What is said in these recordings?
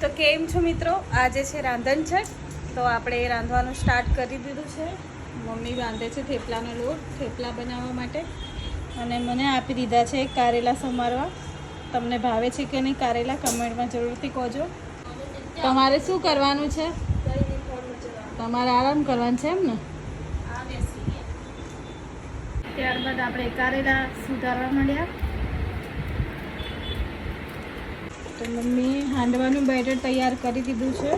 તો કેમ છો મિત્રો? આજે છે રાંધણ છે તો આપણે એ રાંધવાનું સ્ટાર્ટ કરી દીધું છે. મમ્મી રાંધે છે થેપલાનો લોટ, થેપલા બનાવવા માટે. અને મને આપી દીધા છે કારેલા સમારવા. તમને ભાવે છે કે નહીં કારેલા કમેન્ટમાં જરૂરથી કહોજો. તમારે શું કરવાનું છે? તમારે આરામ કરવાનું છે એમ ને? ત્યારબાદ આપણે કારેલા સુધારવા માંડ્યા. તો મમ્મી હાંડવાનું બેટર તૈયાર કરી દીધું છે.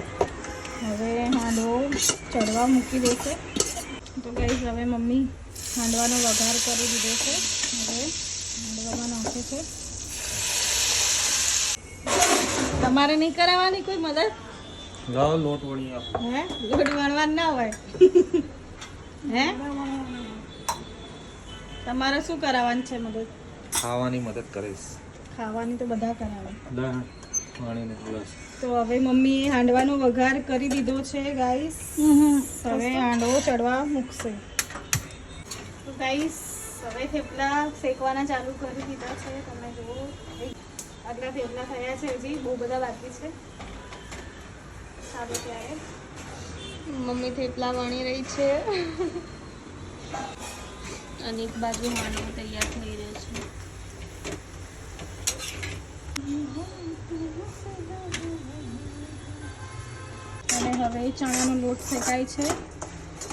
હવે હાંડવો ચડવા મૂકી દેશે તો ગાઈઝ હવે મમ્મી હાંડવાનો વઘાર કરી દીધો છે. હવે હાંડવામાં નાખે છે. તમારે નહીં કરાવવાની કોઈ મદદ? લાવ લોટ વળી આપ. હે? લોટ વણવાનું ના હોય. હે? તમારે શું કરાવવાનું છે મદદ? ખાવાની મદદ કરીશ. ખાવાની તો બધા કરાવે. તો હવે મમ્મીએ હાંડવાનો વઘાર કરી દીધો છે ગાઈસ. હવે હાંડવો ચડવા મૂકશે. તો ગાઈસ હવે થેપલા શેકવાના ચાલુ કરી દીધા છે. તમે જુઓ. આટલા થેપલા થયા છે હજી. બહુ બધા બાકી છે. ચાલો ત્યારે મમ્મી થેપલા વણી રહી છે. અને એક બાજુ હાંડવો તૈયાર થઈ રહ્યો છે. અને હવે ચણાનો લોટ શેકાય છે.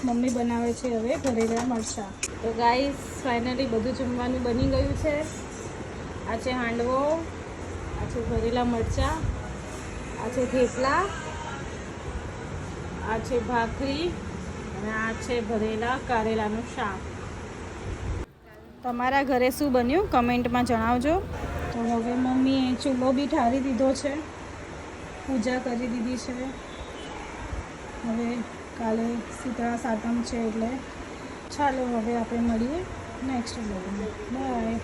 મમ્મી બનાવે છે હવે ભરેલા મરચાં. તો ગાઈસ ફાઇનલી બધું જમવાનું બની ગયું છે. આ છે હાંડવો, આ છે ભરેલા મરચાં, આ છે થેપલા, આ છે ભાખરી, અને આ છે ભરેલા કારેલાનું શાક. તમારા ઘરે શું બન્યું? કમેન્ટમાં જણાવજો. તો હવે મમ્મીએ ચૂલો બી ઠારી દીધો છે. પૂજા કરી દીધી છે. હવે કાલે શીતળા સાતમ છે એટલે ચાલો હવે આપણે મળીએ નેક્સ્ટ બ્લોગમાં બાય